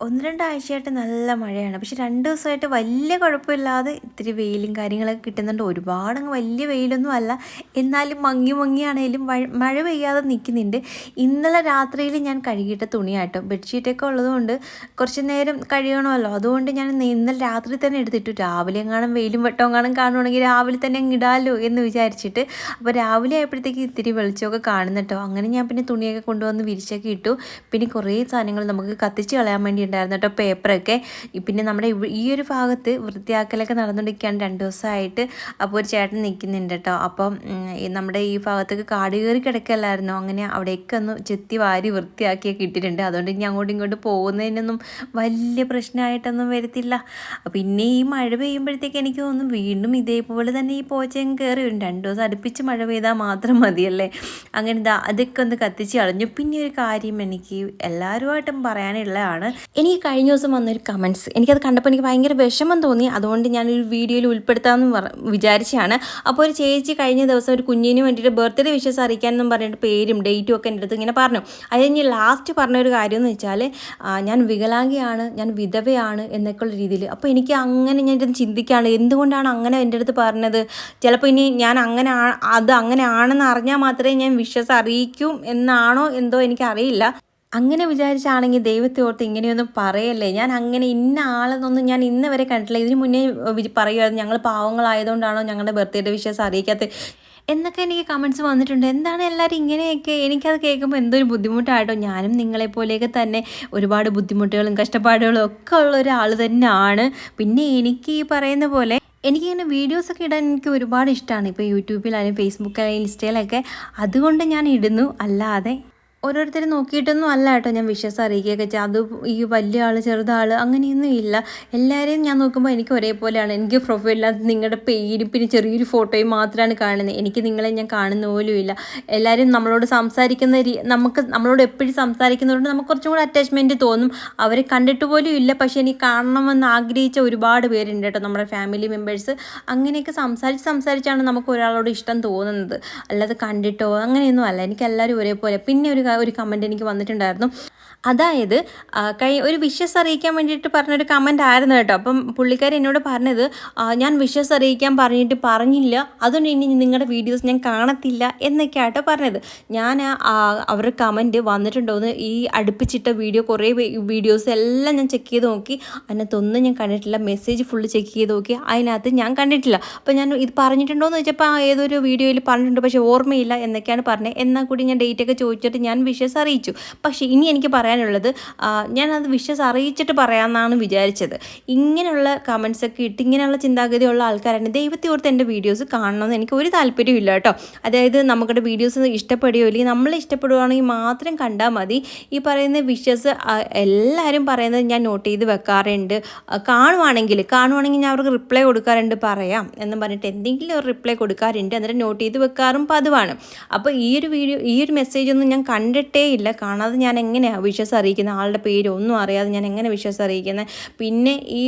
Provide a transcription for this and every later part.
ഒന്ന് രണ്ടാഴ്ചയായിട്ട് നല്ല മഴയാണ്. പക്ഷെ രണ്ട് ദിവസമായിട്ട് വലിയ കുഴപ്പമില്ലാതെ ഇത്തിരി വെയിലും കാര്യങ്ങളൊക്കെ കിട്ടുന്നുണ്ട്. ഒരുപാട് അങ്ങ് വലിയ വെയിലൊന്നും അല്ല. എന്നാലും മങ്ങി മങ്ങിയാണേലും മഴ പെയ്യാതെ നിൽക്കുന്നുണ്ട്. ഇന്നലെ രാത്രിയിൽ ഞാൻ കഴുകിയിട്ട തുണിയാട്ടോ. ബെഡ്ഷീറ്റൊക്കെ ഉള്ളതുകൊണ്ട് കുറച്ച് നേരം കഴുകണമല്ലോ. അതുകൊണ്ട് ഞാൻ ഇന്നലെ രാത്രി തന്നെ എടുത്തിട്ടു. രാവിലെ എങ്ങാനും വെയിലും വെട്ടവും കാണും കാണുവാണെങ്കിൽ രാവിലെ തന്നെ അങ്ങ് ഇടാമല്ലോ എന്ന് വിചാരിച്ചിട്ട്. അപ്പോൾ രാവിലെ ആയപ്പോഴത്തേക്ക് ഇത്തിരി വെളിച്ചമൊക്കെ കാണുന്നുട്ടോ അങ്ങനെ ഞാൻ പിന്നെ തുണിയൊക്കെ കൊണ്ടുവന്ന് വിരിച്ചൊക്കെ ഇട്ടു. പിന്നെ കുറേ സാധനങ്ങൾ നമുക്ക് കത്തിച്ച് കളയാൻ വേണ്ടി ഉണ്ടായിരുന്നു കേട്ടോ പേപ്പറൊക്കെ. പിന്നെ നമ്മുടെ ഈ ഒരു ഭാഗത്ത് വൃത്തിയാക്കലൊക്കെ നടന്നുകൊണ്ടിരിക്കുകയാണ് രണ്ട് ദിവസമായിട്ട്. അപ്പോൾ ഒരു ചേട്ടൻ നിൽക്കുന്നുണ്ട് കേട്ടോ. അപ്പം നമ്മുടെ ഈ ഭാഗത്തേക്ക് കാട് കയറി കിടക്കല്ലായിരുന്നു? അങ്ങനെ അവിടേക്ക് ഒന്ന് ചെത്തി വാരി വൃത്തിയാക്കിയൊക്കെ ഇട്ടിട്ടുണ്ട്. അതുകൊണ്ട് ഇനി അങ്ങോട്ടും ഇങ്ങോട്ടും പോകുന്നതിനൊന്നും വലിയ പ്രശ്നമായിട്ടൊന്നും വരത്തില്ല. പിന്നെ ഈ മഴ പെയ്യുമ്പോഴത്തേക്ക് എനിക്ക് തോന്നുന്നു വീണ്ടും ഇതേപോലെ തന്നെ ഈ പോച്ചയും കയറി വരും. രണ്ട് ദിവസം അടുപ്പിച്ച് മഴ പെയ്താൽ മാത്രം മതിയല്ലേ? അങ്ങനെ അതൊക്കെ ഒന്ന് കത്തിച്ച് കളഞ്ഞു. പിന്നെ ഒരു കാര്യം എനിക്ക് എല്ലാവരുമായിട്ടും പറയാനുള്ളതാണ്. എനിക്ക് കഴിഞ്ഞ ദിവസം വന്നൊരു കമൻസ് എനിക്കത് കണ്ടപ്പോൾ എനിക്ക് ഭയങ്കര വിഷമം തോന്നി. അതുകൊണ്ട് ഞാനൊരു വീഡിയോയിൽ ഉൾപ്പെടുത്താമെന്ന് പറ വിചാരിച്ചാണ്. അപ്പോൾ ഒരു ചേച്ചി കഴിഞ്ഞ ദിവസം ഒരു കുഞ്ഞിന് വേണ്ടിയിട്ട് ബർത്ത്ഡേ വിഷസ് അറിയിക്കാനെന്നും പറഞ്ഞിട്ട് പേരും ഡേറ്റും ഒക്കെ എന്റെ അടുത്ത് ഇങ്ങനെ പറഞ്ഞു. അത് കഴിഞ്ഞ് ലാസ്റ്റ് പറഞ്ഞ ഒരു കാര്യം എന്ന് വെച്ചാൽ ഞാൻ വികലാംഗിയാണ് ഞാൻ വിധവയാണ് എന്നൊക്കെയുള്ള രീതിയിൽ. അപ്പോൾ എനിക്ക് അങ്ങനെ ഞാൻ ഇരുന്ന് ചിന്തിക്കുകയാണ് എന്തുകൊണ്ടാണ് അങ്ങനെ എന്റെ അടുത്ത് പറഞ്ഞത്? ചിലപ്പോൾ ഇനി ഞാൻ അങ്ങനെ അത് അങ്ങനെ ആണെന്ന് അറിഞ്ഞാൽ മാത്രമേ ഞാൻ വിഷസ് അറിയിക്കും എന്നാണോ എന്തോ എനിക്കറിയില്ല. അങ്ങനെ വിചാരിച്ചാണെങ്കിൽ ദൈവത്തെ ഓർത്ത് ഇങ്ങനെയൊന്നും പറയല്ലേ? ഞാൻ അങ്ങനെ ഇന്ന ആളെന്നൊന്നും ഞാൻ ഇന്ന് വരെ കണ്ടിട്ടില്ല. ഇതിനു മുന്നേ പറയുമായിരുന്നു ഞങ്ങൾ പാവങ്ങളായതുകൊണ്ടാണോ ഞങ്ങളുടെ ബർത്ത്ഡേ വിഷയസ് അറിയിക്കാത്ത എന്നൊക്കെ എനിക്ക് കമൻസ് വന്നിട്ടുണ്ട്. എന്താണ് എല്ലാവരും ഇങ്ങനെയൊക്കെ? എനിക്കത് കേൾക്കുമ്പോൾ എന്തൊരു ബുദ്ധിമുട്ടായിട്ടോ? ഞാനും നിങ്ങളെപ്പോലെയൊക്കെ തന്നെ ഒരുപാട് ബുദ്ധിമുട്ടുകളും കഷ്ടപ്പാടുകളും ഒക്കെ ഉള്ള ഒരാൾ തന്നെയാണ്. പിന്നെ എനിക്ക് ഈ പറയുന്ന പോലെ എനിക്കിങ്ങനെ വീഡിയോസൊക്കെ ഇടാൻ എനിക്ക് ഒരുപാട് ഇഷ്ടമാണ് ഇപ്പോൾ യൂട്യൂബിലായാലും ഫേസ്ബുക്കിലായാലും ഇൻസ്റ്റയിലൊക്കെ അതുകൊണ്ട് ഞാൻ ഇടുന്നു. അല്ലാതെ ഓരോരുത്തർ നോക്കിയിട്ടൊന്നും അല്ല കേട്ടോ ഞാൻ വിശ്വാസം അറിയിക്കുകയൊക്കെ ചെയ്യാം. അത് ഈ വലിയ ആൾ ചെറുതാൾ അങ്ങനെയൊന്നും ഇല്ല. എല്ലാവരെയും ഞാൻ നോക്കുമ്പോൾ എനിക്ക് ഒരേപോലെയാണ്. എനിക്ക് പ്രൊഫൈലിനകത്ത് നിങ്ങളുടെ പേരും പിന്നെ ചെറിയൊരു ഫോട്ടോയും മാത്രമാണ് കാണുന്നത് എനിക്ക് നിങ്ങളെ ഞാൻ കാണുന്ന പോലും ഇല്ല. എല്ലാവരും നമ്മളോട് സംസാരിക്കുന്ന നമുക്ക് നമ്മളോട് എപ്പോഴും സംസാരിക്കുന്നതുകൊണ്ട് നമുക്ക് കുറച്ചും കൂടെ അറ്റാച്ച്മെന്റ് തോന്നും. അവരെ കണ്ടിട്ട് പോലും ഇല്ല. പക്ഷേ എനിക്ക് കാണണമെന്ന് ആഗ്രഹിച്ച ഒരുപാട് പേരുണ്ട് കേട്ടോ നമ്മുടെ ഫാമിലി മെമ്പേഴ്സ് അങ്ങനെയൊക്കെ സംസാരിച്ച് സംസാരിച്ചാണ് നമുക്ക് ഒരാളോട് ഇഷ്ടം തോന്നുന്നത്. അല്ലാതെ കണ്ടിട്ടോ അങ്ങനെയൊന്നും അല്ല. എനിക്ക് എല്ലാവരും ഒരേപോലെ. പിന്നെ ഒരു ഒരു കമന്റ് എനിക്ക് വന്നിട്ടുണ്ടായിരുന്നു. അതായത് കൈ ഒരു വിഷസ് അറിയിക്കാൻ വേണ്ടിയിട്ട് പറഞ്ഞൊരു കമന്റ് ആയിരുന്നു കേട്ടോ. അപ്പം പുള്ളിക്കാരി എന്നോട് പറഞ്ഞത് ഞാൻ വിഷസ് അറിയിക്കാൻ പറഞ്ഞിട്ട് പറഞ്ഞില്ല. അതുകൊണ്ട് ഇനി നിങ്ങളുടെ വീഡിയോസ് ഞാൻ കാണത്തില്ല എന്നൊക്കെ ആട്ടോ പറഞ്ഞത്. ഞാൻ അവരുടെ കമന്റ് വന്നിട്ടുണ്ടോയെന്ന് ഈ അടുപ്പിച്ചിട്ട വീഡിയോ കുറേ വീഡിയോസ് എല്ലാം ഞാൻ ചെക്ക് ചെയ്ത് നോക്കി. അതിനകത്തൊന്നും ഞാൻ കണ്ടിട്ടില്ല. മെസ്സേജ് ഫുള്ള് ചെക്ക് ചെയ്ത് നോക്കി. അതിനകത്ത് ഞാൻ കണ്ടിട്ടില്ല. അപ്പോൾ ഞാൻ ഇത് പറഞ്ഞിട്ടുണ്ടോയെന്ന് ചോദിച്ചപ്പോൾ ഏതൊരു വീഡിയോയിൽ പറഞ്ഞിട്ടുണ്ട്. പക്ഷേ ഓർമ്മയില്ല എന്നൊക്കെയാണ് പറഞ്ഞത്. എന്നാൽ കൂടി ഞാൻ ഡേറ്റൊക്കെ ചോദിച്ചിട്ട് ഞാൻ വിഷസ് അറിയിച്ചു. പക്ഷേ ഇനി എനിക്ക് പറയാനുള്ളത് ഞാനത് വിഷസ് അറിയിച്ചിട്ട് പറയാമെന്നാണ് വിചാരിച്ചത്. ഇങ്ങനെയുള്ള കമൻസ് ഒക്കെ ഇട്ട് ഇങ്ങനെയുള്ള ചിന്താഗതിയുള്ള ആൾക്കാരാണ്. ദൈവത്തെ ഓർത്ത് എന്റെ വീഡിയോസ് കാണണമെന്ന് എനിക്ക് ഒരു താല്പര്യമില്ല കേട്ടോ. അതായത് നമ്മുടെ വീഡിയോസ് ഇഷ്ടപ്പെടുകയോ അല്ലെങ്കിൽ നമ്മൾ ഇഷ്ടപ്പെടുകയാണെങ്കിൽ മാത്രം കണ്ടാൽ മതി. ഈ പറയുന്ന വിഷസ് എല്ലാവരും പറയുന്നത് ഞാൻ നോട്ട് ചെയ്ത് വെക്കാറുണ്ട്. കാണുവാണെങ്കിൽ കാണുവാണെങ്കിൽ ഞാൻ അവർക്ക് റിപ്ലൈ കൊടുക്കാറുണ്ട് പറയാം എന്ന് പറഞ്ഞിട്ട് എന്തെങ്കിലും ഒരു റിപ്ലൈ കൊടുക്കാറുണ്ട് എന്നിട്ട് നോട്ട് ചെയ്ത് വെക്കാറും പതിവാണ്. അപ്പോൾ ഈ ഒരു വീഡിയോ ഈ ഒരു മെസ്സേജ് ഒന്നും ഞാൻ കണ്ടിട്ടേ ഇല്ല. കാണാതെ ഞാൻ എങ്ങനെയാണ് വിശ്വാസം അറിയിക്കുന്നത് ആളുടെ പേര് ഒന്നും അറിയാതെ ഞാൻ എങ്ങനെ വിശ്വാസം അറിയിക്കുന്നത് പിന്നെ ഈ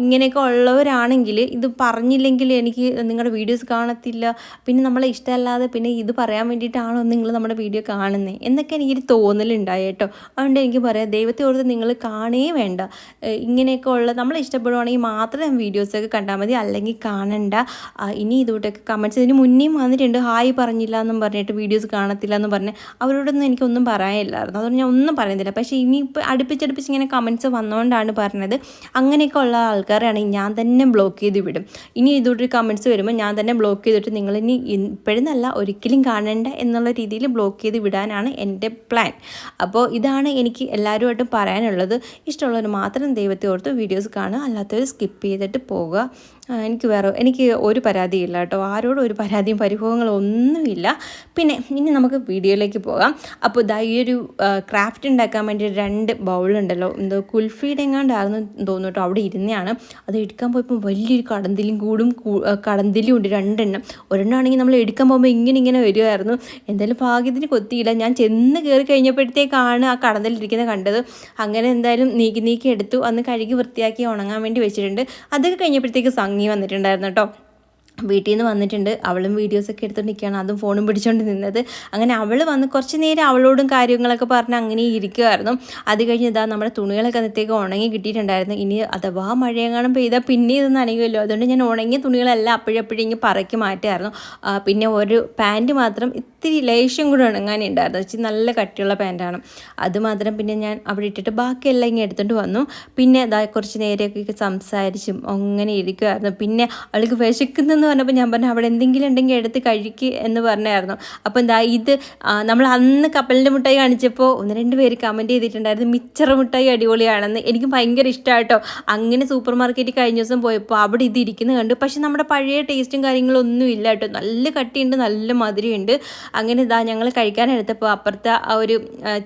ഇങ്ങനെയൊക്കെ ഉള്ളവരാണെങ്കിൽ ഇത് പറഞ്ഞില്ലെങ്കിൽ എനിക്ക് നിങ്ങളുടെ വീഡിയോസ് കാണത്തില്ല. പിന്നെ നമ്മളെ ഇഷ്ടമല്ലാതെ പിന്നെ ഇത് പറയാൻ വേണ്ടിയിട്ടാണോ നിങ്ങൾ നമ്മുടെ വീഡിയോ കാണുന്നത് എന്നൊക്കെ എനിക്കൊരു തോന്നലുണ്ടായി കേട്ടോ. അതുകൊണ്ട് എനിക്ക് പറയാം ദൈവത്തെ ഓർത്ത് നിങ്ങൾ കാണേ വേണ്ട. ഇങ്ങനെയൊക്കെ ഉള്ള നമ്മൾ ഇഷ്ടപ്പെടുവാണെങ്കിൽ മാത്രം വീഡിയോസൊക്കെ കണ്ടാൽ മതി അല്ലെങ്കിൽ കാണണ്ട. ഇനി ഇതുകൊണ്ടൊക്കെ കമൻസ് ഇതിന് മുന്നേയും വന്നിട്ടുണ്ട്. ഹായ് പറഞ്ഞില്ല എന്നും പറഞ്ഞിട്ട് വീഡിയോസ് കാണത്തില്ല എന്ന് പറഞ്ഞ് അവരോടൊന്നും എനിക്കൊന്നും പറയാനില്ലായിരുന്നു. അതുകൊണ്ട് ഞാൻ ഒന്നും പറയുന്നില്ല. പക്ഷേ ഇനിയിപ്പോൾ അടുപ്പിച്ചടുപ്പിച്ച് ഇങ്ങനെ കമൻസ് വന്നുകൊണ്ടാണ് പറഞ്ഞത്. അങ്ങനെയൊക്കെ ഉള്ള ആൾക്കാരാണെങ്കിൽ ഞാൻ തന്നെ ബ്ലോക്ക് ചെയ്ത് വിടും. ഇനി ഇതോട്ട് കമൻസ് വരുമ്പോൾ ഞാൻ തന്നെ ബ്ലോക്ക് ചെയ്തിട്ട് നിങ്ങൾ ഇനി ഇപ്പോഴെന്നല്ല ഒരിക്കലും കാണണ്ട എന്നുള്ള രീതിയിൽ ബ്ലോക്ക് ചെയ്ത് വിടാനാണ് എന്റെ പ്ലാൻ അപ്പോൾ ഇതാണ് എനിക്ക് എല്ലാവരുമായിട്ടും പറയാനുള്ളത്. ഇഷ്ടമുള്ളവർ മാത്രം ദൈവത്തെ ഓർത്ത് വീഡിയോസ് കാണുക. അല്ലാത്തവർ സ്കിപ്പ് ചെയ്തിട്ട് പോകുക എനിക്ക് വേറെ എനിക്ക് ഒരു പരാതിയില്ല കേട്ടോ. ആരോടും ഒരു പരാതിയും പരിഭവങ്ങളും ഒന്നുമില്ല. പിന്നെ ഇനി നമുക്ക് വീഡിയോയിലേക്ക് പോകാം. അപ്പോൾ ഇതാ ഈ ഒരു ക്രാഫ്റ്റ് ഉണ്ടാക്കാൻ വേണ്ടി രണ്ട് ബൗളുണ്ടല്ലോ എന്തോ കുൽഫിയുടെ എങ്ങാണ്ടായിരുന്നു തോന്നുന്നു കേട്ടോ. അവിടെ ഇരുന്നതാണ്. അത് എടുക്കാൻ പോയപ്പോൾ വലിയൊരു കടന്തിലും കൂടും കടന്തിലും ഉണ്ട് രണ്ടെണ്ണം. ഒരെണ്ണമാണെങ്കിൽ നമ്മൾ എടുക്കാൻ പോകുമ്പോൾ ഇങ്ങനെ ഇങ്ങനെ വരുമായിരുന്നു എന്തായാലും ഭാഗ്യത്തിന് കൊത്തിയില്ല. ഞാൻ ചെന്ന് കയറി കഴിഞ്ഞപ്പോഴത്തേക്കാണ് ആ കടന്തലിരിക്കുന്നത് കണ്ടത്. അങ്ങനെ എന്തായാലും നീക്കി നീക്കി എടുത്തു. അന്ന് കഴുകി വൃത്തിയാക്കി ഉണങ്ങാൻ വേണ്ടി വെച്ചിട്ടുണ്ട്. അതൊക്കെ കഴിഞ്ഞപ്പോഴത്തേക്ക് സംഗി വന്നിട്ടുണ്ടായിരുന്നു കേട്ടോ. വീട്ടിൽ നിന്ന് വന്നിട്ടുണ്ട്. അവളും വീഡിയോസൊക്കെ എടുത്തുകൊണ്ട് അതും ഫോണും പിടിച്ചുകൊണ്ട് നിന്നത്. അങ്ങനെ അവൾ വന്ന് കുറച്ച് നേരം അവളോടും കാര്യങ്ങളൊക്കെ പറഞ്ഞ് അങ്ങനെ ഇരിക്കുമായിരുന്നു അത് കഴിഞ്ഞ് ഇതാ നമ്മുടെ തുണികളൊക്കെ അന്നത്തേക്ക് ഉണങ്ങി കിട്ടിയിട്ടുണ്ടായിരുന്നു. ഇനി അഥവാ മഴയെങ്ങാനും പെയ്താൽ പിന്നെ ഇത് നനയുമല്ലോ അതുകൊണ്ട് ഞാൻ ഉണങ്ങിയ തുണികളെല്ലാം അപ്പോഴപ്പോഴും ഇങ്ങനെ പറക്കി മാറ്റുമായിരുന്നു. പിന്നെ ഒരു പാന്റ് മാത്രം ഇത്തിരി ലേശം കൂടെ ഉണങ്ങാനുണ്ടായിരുന്നു വെച്ച് നല്ല കട്ടിയുള്ള പാന്റാണ് അതുമാത്രം പിന്നെ ഞാൻ അവിടെ ഇട്ടിട്ട് ബാക്കിയെല്ലാം ഇങ്ങനെ എടുത്തുകൊണ്ട് വന്നു. പിന്നെ ഇതാ കുറച്ച് നേരമൊക്കെ സംസാരിച്ചും അങ്ങനെ ഇരിക്കുമായിരുന്നു പിന്നെ അവൾക്ക് വിശക്കുന്നെന്ന് പറഞ്ഞപ്പോൾ ഞാൻ പറഞ്ഞു അവിടെ എന്തെങ്കിലും ഉണ്ടെങ്കിൽ എടുത്ത് കഴിക്കുക എന്ന് പറഞ്ഞായിരുന്നു. അപ്പോൾ എന്താ ഇത് നമ്മൾ അന്ന് കപ്പലിന്റെ മുട്ടായി കാണിച്ചപ്പോൾ ഒന്ന് രണ്ട് പേര് കമന്റ് ചെയ്തിട്ടുണ്ടായിരുന്നു മിച്ചറ മുട്ടായി അടിപൊളിയാണെന്ന്. എനിക്ക് ഭയങ്കര ഇഷ്ടമായിട്ടോ അങ്ങനെ സൂപ്പർ മാർക്കറ്റിൽ കഴിഞ്ഞ ദിവസം പോയപ്പോൾ അവിടെ ഇത് ഇരിക്കുന്നത് കണ്ടു. പക്ഷെ നമ്മുടെ പഴയ ടേസ്റ്റും കാര്യങ്ങളും ഒന്നും ഇല്ല കേട്ടോ. നല്ല കട്ടിയുണ്ട് നല്ല മധുരമുണ്ട്. അങ്ങനെ ഇതാ ഞങ്ങൾ കഴിക്കാനെടുത്തപ്പോൾ അപ്പുറത്തെ ആ ഒരു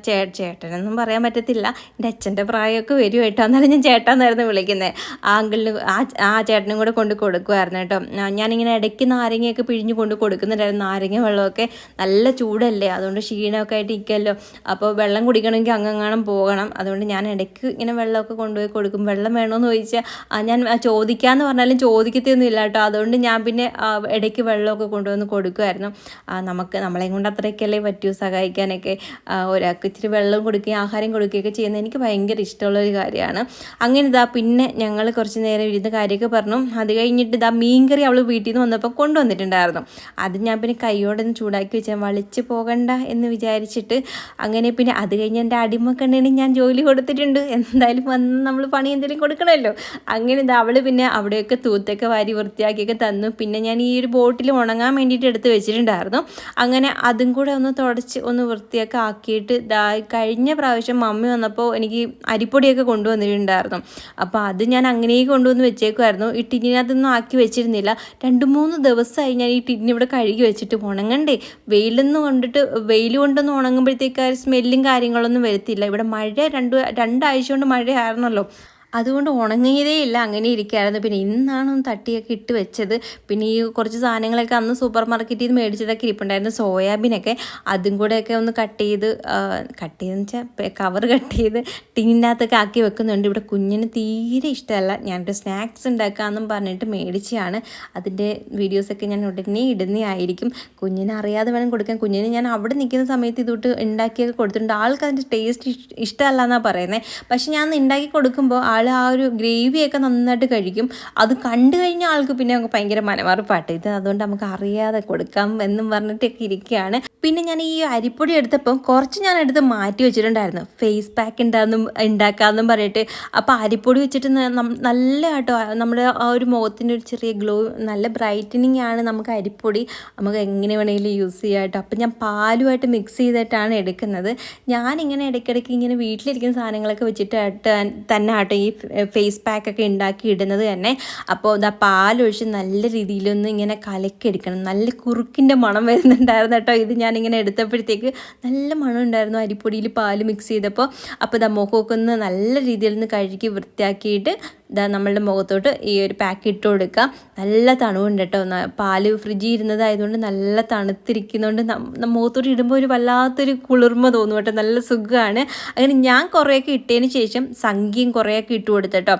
ചേ ചേട്ടനൊന്നും പറയാൻ പറ്റത്തില്ല. എന്റെ അച്ഛന്റെ പ്രായമൊക്കെ വരും കേട്ടോ. എന്നാലും ഞാൻ ചേട്ടാന്നായിരുന്നു വിളിക്കുന്നത് ആ അങ്കിളിന് ആ ആ ചേട്ടനും കൂടെ കൊണ്ട് കൊടുക്കുമായിരുന്നു കേട്ടോ. ഞാനിങ്ങനെ ഇടയ്ക്ക് നാരങ്ങയൊക്കെ പിഴിഞ്ഞ് കൊണ്ട് കൊടുക്കുന്നുണ്ടായിരുന്നു. നാരങ്ങ വെള്ളമൊക്കെ നല്ല ചൂടല്ലേ? അതുകൊണ്ട് ക്ഷീണമൊക്കെ ആയിട്ട് ഇരിക്കുമല്ലോ അപ്പോൾ വെള്ളം കുടിക്കണമെങ്കിൽ അങ്ങങ്ങാണം പോകണം. അതുകൊണ്ട് ഞാൻ ഇടയ്ക്ക് ഇങ്ങനെ വെള്ളമൊക്കെ കൊണ്ടുപോയി കൊടുക്കും. വെള്ളം വേണമെന്ന് ചോദിച്ചാൽ ഞാൻ ചോദിക്കാമെന്ന് പറഞ്ഞാലും ചോദിക്കത്തൊന്നും ഇല്ല കേട്ടോ. അതുകൊണ്ട് ഞാൻ പിന്നെ ഇടയ്ക്ക് വെള്ളമൊക്കെ കൊണ്ടുവന്ന് കൊടുക്കുമായിരുന്നു നമുക്ക് നമുക്ക് നമ്മളെയും കൊണ്ട് അത്രയൊക്കെയല്ലേ പറ്റൂ സഹായിക്കാനൊക്കെ. ഒരാൾക്ക് ഇച്ചിരി വെള്ളം കൊടുക്കുകയും ആഹാരം കൊടുക്കുകയൊക്കെ ചെയ്യുന്നത് എനിക്ക് ഭയങ്കര ഇഷ്ടമുള്ളൊരു കാര്യമാണ്. അങ്ങനെ ഇതാ പിന്നെ ഞങ്ങൾ കുറച്ച് നേരം ഇരുന്ന് കാര്യമൊക്കെ പറഞ്ഞു. അത് കഴിഞ്ഞിട്ട് ഇതാ മീൻകറി അവൾ വീട്ടിൽ നിന്ന് വന്നപ്പോൾ കൊണ്ടുവന്നിട്ടുണ്ടായിരുന്നു. അത് ഞാൻ പിന്നെ കൈയോടെ ഒന്ന് ചൂടാക്കി വെച്ചാൽ വളിച്ച് പോകണ്ട എന്ന് വിചാരിച്ചിട്ട് അങ്ങനെ പിന്നെ അത് കഴിഞ്ഞ് എന്റെ അടിമക്കണ്ണിന് ഞാൻ ജോലി കൊടുത്തിട്ടുണ്ട്. എന്തായാലും വന്ന് നമ്മൾ പണി എന്തെങ്കിലും കൊടുക്കണമല്ലോ. അങ്ങനെ ഇതാ അവൾ പിന്നെ അവിടെയൊക്കെ തൂത്തൊക്കെ വാരി വൃത്തിയാക്കിയൊക്കെ തന്നു. പിന്നെ ഞാൻ ഈ ഒരു ബോട്ടിൽ ഉണങ്ങാൻ വേണ്ടിയിട്ട് എടുത്ത് വെച്ചിട്ടുണ്ടായിരുന്നു. അങ്ങനെ അതും കൂടെ ഒന്ന് തുടച്ച് ഒന്ന് വൃത്തിയൊക്കെ ആക്കിയിട്ട് ദാ കഴിഞ്ഞ പ്രാവശ്യം മമ്മി വന്നപ്പോൾ എനിക്ക് അരിപ്പൊടിയൊക്കെ കൊണ്ടുവന്നിട്ടുണ്ടായിരുന്നു. അപ്പോൾ അത് ഞാൻ അങ്ങനെ കൊണ്ടുവന്ന് വെച്ചേക്കുമായിരുന്നു ഈ ടിന്നിനകത്തൊന്നും ആക്കി വെച്ചിരുന്നില്ല. രണ്ട് മൂന്ന് ദിവസമായി ഞാൻ ഈ ടിന്നി ഇവിടെ കഴുകി വെച്ചിട്ട് ഉണങ്ങണ്ടേ. വെയിലെന്ന് കൊണ്ടിട്ട് വെയിൽ കൊണ്ടൊന്നും ഉണങ്ങുമ്പോഴത്തേക്ക് സ്മെല്ലും കാര്യങ്ങളൊന്നും വരത്തില്ല. ഇവിടെ മഴ രണ്ട് രണ്ടാഴ്ച കൊണ്ട് മഴയായിരുന്നല്ലോ. അതുകൊണ്ട് ഉണങ്ങിയതേ ഇല്ല. അങ്ങനെ ഇരിക്കുകയായിരുന്നു. പിന്നെ ഇന്നാണ് ഒന്ന് തട്ടിയൊക്കെ ഇട്ട് വെച്ചത്. പിന്നെ ഈ കുറച്ച് സാധനങ്ങളൊക്കെ അന്ന് സൂപ്പർ മാർക്കറ്റിൽ നിന്ന് മേടിച്ചതൊക്കെ ഇരിപ്പുണ്ടായിരുന്നു. സോയാബീനൊക്കെ അതും കൂടെയൊക്കെ ഒന്ന് കട്ട് ചെയ്ത് കട്ട് ചെയ്തെന്ന് വെച്ചാൽ കവർ കട്ട് ചെയ്ത് ടീനകത്തൊക്കെ ആക്കി വെക്കുന്നുണ്ട്. ഇവിടെ കുഞ്ഞിന് തീരെ ഇഷ്ടമല്ല. ഞാനൊരു സ്നാക്സ് ഉണ്ടാക്കാമെന്നും പറഞ്ഞിട്ട് മേടിച്ചതാണ്. അതിന്റെ വീഡിയോസൊക്കെ ഞാൻ ഉടനെ ഇടുന്നതായിരിക്കും. കുഞ്ഞിനെ അറിയാതെ വേണം കൊടുക്കാൻ. കുഞ്ഞിന് ഞാൻ അവിടെ നിൽക്കുന്ന സമയത്ത് ഇതൊട്ട് ഉണ്ടാക്കിയൊക്കെ കൊടുത്തിട്ടുണ്ട്. ആൾക്ക് അതിന്റെ ടേസ്റ്റ് ഇഷ്ടമല്ല എന്നാണ് പറയുന്നത് പക്ഷേ ഞാൻ ഉണ്ടാക്കി കൊടുക്കുമ്പോൾ ആൾ ആ ഒരു ഗ്രേവിയൊക്കെ നന്നായിട്ട് കഴിക്കും. അത് കണ്ടു കഴിഞ്ഞ ആൾക്ക് പിന്നെ നമുക്ക് ഭയങ്കര മനമാർപ്പാട്ട്. ഇത് അതുകൊണ്ട് നമുക്ക് അറിയാതെ കൊടുക്കാം എന്നും പറഞ്ഞിട്ടൊക്കെ ഇരിക്കുകയാണ്. പിന്നെ ഞാൻ ഈ അരിപ്പൊടി എടുത്തപ്പം കുറച്ച് ഞാൻ എടുത്ത് മാറ്റി വെച്ചിട്ടുണ്ടായിരുന്നു. ഫേസ് പാക്ക് ഉണ്ടാകുന്നു ഉണ്ടാക്കാമെന്നും പറഞ്ഞിട്ട്. അപ്പോൾ അരിപ്പൊടി വെച്ചിട്ട് നല്ല കേട്ടോ നമ്മുടെ ആ ഒരു മുഖത്തിന്റെ ഒരു ചെറിയ ഗ്ലോ നല്ല ബ്രൈറ്റനിങ് ആണ് നമുക്ക് അരിപ്പൊടി. നമുക്ക് എങ്ങനെ വേണമെങ്കിലും യൂസ് ചെയ്യാം കേട്ടോ അപ്പം ഞാൻ പാലുമായിട്ട് മിക്സ് ചെയ്തിട്ടാണ് എടുക്കുന്നത്. ഞാനിങ്ങനെ ഇടയ്ക്കിടയ്ക്ക് ഇങ്ങനെ വീട്ടിലിരിക്കുന്ന സാധനങ്ങളൊക്കെ വെച്ചിട്ട് തന്നെ ആട്ടോ ഈ ഫേസ് പാക്കൊക്കെ ഉണ്ടാക്കി ഇടുന്നത് തന്നെ. അപ്പോൾ ഇതാ പാലൊഴിച്ച് നല്ല രീതിയിലൊന്ന് ഇങ്ങനെ കലക്കിയെടുക്കണം. നല്ല കുറുക്കിന്റെ മണം വരുന്നുണ്ടായിരുന്നു കേട്ടോ. ഇത് ഞാനിങ്ങനെ എടുത്തപ്പോഴത്തേക്ക് നല്ല മണം ഉണ്ടായിരുന്നു അരിപ്പൊടിയിൽ പാൽ മിക്സ് ചെയ്തപ്പോൾ അപ്പോൾ ഇതാ മുഖമൊക്കെ ഒന്ന് നല്ല രീതിയിൽ ഒന്ന് കഴുകി വൃത്തിയാക്കിയിട്ട് ഇതാ നമ്മളുടെ മുഖത്തോട്ട് ഈ ഒരു പാക്ക് ഇട്ട് കൊടുക്കുക നല്ല തണുവുണ്ട് കേട്ടോ. പാൽ ഫ്രിഡ്ജിൽ ഇരുന്നതായതുകൊണ്ട് നല്ല തണുത്തിരിക്കുന്നതുകൊണ്ട് നമ്മ മുഖത്തോട്ട് ഇടുമ്പോൾ ഒരു വല്ലാത്തൊരു കുളിർമ്മ തോന്നും കേട്ടോ. നല്ല സുഖമാണ് അങ്ങനെ ഞാൻ കുറേയൊക്കെ ഇട്ടതിന് ശേഷം സംഖ്യയും കുറേയൊക്കെ ഇട്ട് കൊടുത്തട്ടോ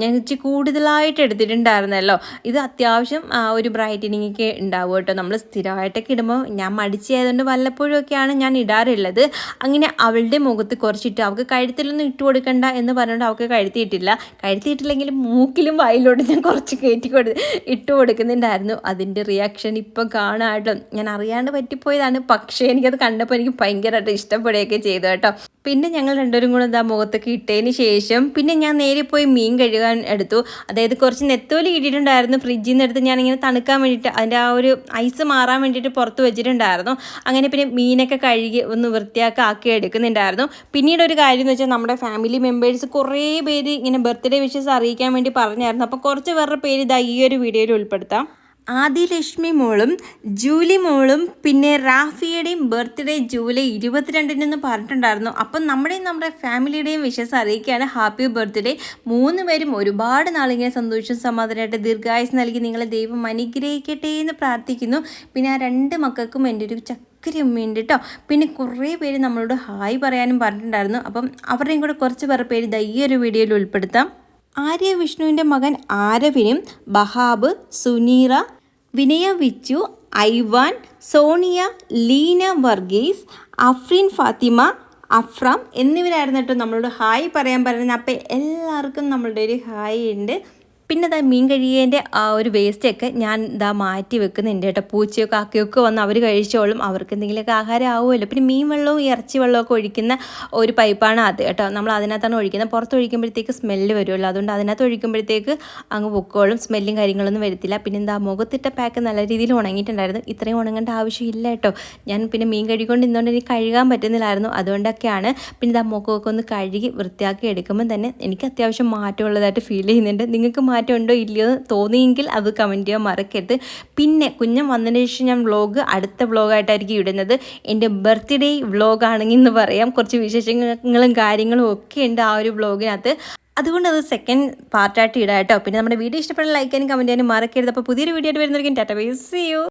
ഞാൻ ഇച്ചിരി കൂടുതലായിട്ട് എടുത്തിട്ടുണ്ടായിരുന്നല്ലോ. ഇത് അത്യാവശ്യം ഒരു ബ്രൈറ്റനിങ് ഒക്കെ ഉണ്ടാവും കേട്ടോ. നമ്മൾ സ്ഥിരമായിട്ടൊക്കെ ഇടുമ്പോൾ ഞാൻ മടിച്ചായതുകൊണ്ട് വല്ലപ്പോഴും ഒക്കെയാണ് ഞാൻ ഇടാറുള്ളത്. അങ്ങനെ അവളുടെ മുഖത്ത് കുറച്ചിട്ട് അവൾക്ക് കഴുത്തിലൊന്നും ഇട്ട് കൊടുക്കണ്ട എന്ന് പറഞ്ഞുകൊണ്ട് അവൾക്ക് കഴുത്തിയിട്ടില്ല. കഴുത്തിയിട്ടില്ലെങ്കിൽ മൂക്കിലും വായിലോട്ട് ഞാൻ കുറച്ച് കയറ്റി കൊടു ഇട്ട് കൊടുക്കുന്നുണ്ടായിരുന്നു. അതിന്റെ റിയാക്ഷൻ ഇപ്പം കാണാട്ടോ. ഞാൻ അറിയാണ്ട് പറ്റിപ്പോയതാണ്. പക്ഷേ എനിക്കത് കണ്ടപ്പോൾ എനിക്ക് ഭയങ്കരമായിട്ട് ഇഷ്ടപ്പെടുകയൊക്കെ ചെയ്തു കേട്ടോ. പിന്നെ ഞങ്ങൾ രണ്ടുപേരും കൂടെ എന്താ മുഖത്തൊക്കെ ഇട്ടതിന് ശേഷം പിന്നെ ഞാൻ നേരെ പോയി മീൻ കഴുകാൻ എടുത്തു. അതായത് കുറച്ച് നെത്തോലി കിട്ടിയിട്ടുണ്ടായിരുന്നു ഫ്രിഡ്ജിൽ നിന്ന് എടുത്ത് ഞാനിങ്ങനെ തണുക്കാൻ വേണ്ടിയിട്ട് അതിന്റെ ആ ഒരു ഐസ് മാറാൻ വേണ്ടിയിട്ട് പുറത്ത് വെച്ചിട്ടുണ്ടായിരുന്നു. അങ്ങനെ പിന്നെ മീനൊക്കെ കഴുകി ഒന്ന് വൃത്തിയാക്കി ആക്കി എടുക്കുന്നുണ്ടായിരുന്നു. പിന്നീട് ഒരു കാര്യം എന്ന് വെച്ചാൽ നമ്മുടെ ഫാമിലി മെമ്പേഴ്സ് കുറേ പേര് ഇങ്ങനെ ബർത്ത്ഡേ വിഷസ് അറിയിക്കാൻ വേണ്ടി പറഞ്ഞായിരുന്നു. അപ്പോൾ കുറച്ച് പേരുടെ പേര് ഇതാ ഈ ഒരു വീഡിയോയിൽ ഉൾപ്പെടുത്താം. ആദിലക്ഷ്മി മോളും ജൂലി മോളും പിന്നെ റാഫിയുടെയും ബർത്ത്ഡേ ജൂലൈ ഇരുപത്തിരണ്ടിനെന്ന് പറഞ്ഞിട്ടുണ്ടായിരുന്നു. അപ്പം നമ്മുടെയും നമ്മുടെ ഫാമിലിയുടെയും വിഷസ് അറിയിക്കുകയാണ്. Happy birthday. മൂന്ന് പേരും ഒരുപാട് നാളിങ്ങനെ സന്തോഷം സമാധാനമായിട്ട് ദീർഘായുസ് നൽകി നിങ്ങളെ ദൈവം അനുഗ്രഹിക്കട്ടെ എന്ന് പ്രാർത്ഥിക്കുന്നു. പിന്നെ ആ രണ്ട് മക്കൾക്കും എന്റെ ഒരു ഒത്തിരി ഉമ്മയുണ്ട് കേട്ടോ പിന്നെ കുറേ പേര് നമ്മളോട് ഹായ് പറയാനും പറഞ്ഞിട്ടുണ്ടായിരുന്നു. അപ്പം അവരുടെയും കൂടെ കുറച്ച് പേർ പേര് ഈ ഒരു വീഡിയോയിൽ ഉൾപ്പെടുത്താം. ആര്യ വിഷ്ണുവിന്റെ മകൻ ആരവിനും ബഹാബ് സുനീറ വിനയ വിച്ചു ഐവാൻ സോണിയ ലീന വർഗീസ് അഫ്രീൻ ഫാത്തിമ അഫ്രാം എന്നിവരായിരുന്നു കേട്ടോ നമ്മളോട് ഹായ് പറയാൻ പറയുന്നത് അപ്പോൾ എല്ലാവർക്കും നമ്മളുടെ ഒരു ഹായ് ഉണ്ട്. പിന്നെ ദാ മീൻ കഴിയേന്റെ ആ ഒരു വേസ്റ്റൊക്കെ ഞാൻ ഇതാ മാറ്റി വെക്കുന്നുണ്ട് കേട്ടോ. പൂച്ചയോ കാക്കയൊക്കെ വന്ന് അവർ കഴിച്ചോളും. അവർക്ക് എന്തെങ്കിലുമൊക്കെ ആഹാരം ആവുമല്ലോ പിന്നെ മീൻ വെള്ളവും ഇറച്ചി വെള്ളമൊക്കെ ഒഴിക്കുന്ന ഒരു പൈപ്പാണ് അത് കേട്ടോ. നമ്മൾ അതിനകത്താണ് ഒഴിക്കുന്നത്. പുറത്ത് ഒഴിക്കുമ്പോഴത്തേക്ക് സ്മെല്ല് വരുമല്ലോ. അതുകൊണ്ട് അതിനകത്ത് ഒഴിക്കുമ്പോഴത്തേക്ക് അങ്ങ് പൊക്കോളും. സ്മെല്ലും കാര്യങ്ങളൊന്നും വരത്തില്ല. പിന്നെ എന്താ മുഖത്തിട്ട പാക്ക് നല്ല രീതിയിൽ ഉണങ്ങിയിട്ടുണ്ടായിരുന്നു. ഇത്രയും ഉണങ്ങേണ്ട ആവശ്യമില്ല കേട്ടോ. ഞാൻ പിന്നെ മീൻ കഴുകിക്കൊണ്ട് ഇന്നുകൊണ്ട് എനിക്ക് കഴുകാൻ പറ്റുന്നില്ലായിരുന്നു. അതുകൊണ്ടൊക്കെയാണ് പിന്നെ ഇതാ മുഖമൊക്കെ ഒന്ന് കഴുകി വൃത്തിയാക്കി എടുക്കുമ്പോൾ തന്നെ എനിക്ക് അത്യാവശ്യം മാറ്റമുള്ളതായിട്ട് ഫീൽ ചെയ്യുന്നുണ്ട്. നിങ്ങൾക്ക് മാറ്റം ഉണ്ടോ ഇല്ലയോ തോന്നിയെങ്കിൽ അത് കമന്റ് ചെയ്യാൻ മറക്കരുത്. പിന്നെ കുഞ്ഞം വന്നതിന് ശേഷം ഞാൻ വ്ലോഗ് അടുത്ത വ്ളോഗായിട്ടായിരിക്കും ഇടുന്നത്. എന്റെ ബർത്ത്ഡേ വ്ളോഗാണെങ്കിൽ എന്ന് പറയാം. കുറച്ച് വിശേഷങ്ങളും കാര്യങ്ങളും ഒക്കെ ഉണ്ട് ആ ഒരു വ്ളോഗിനകത്ത് അതുകൊണ്ട് അത് സെക്കൻഡ് പാർട്ടായിട്ട് ഇടാം കേട്ടോ. പിന്നെ നമ്മുടെ വീഡിയോ ഇഷ്ടപ്പെട്ട ലൈക്ക് ചെയ്യാനും കമന്റ് ചെയ്യാനും മറക്കരുത്. അപ്പോൾ പുതിയൊരു വീഡിയോ ആയിട്ട് വരുന്നവർക്കും ടാറ്റ ബൈ സി യു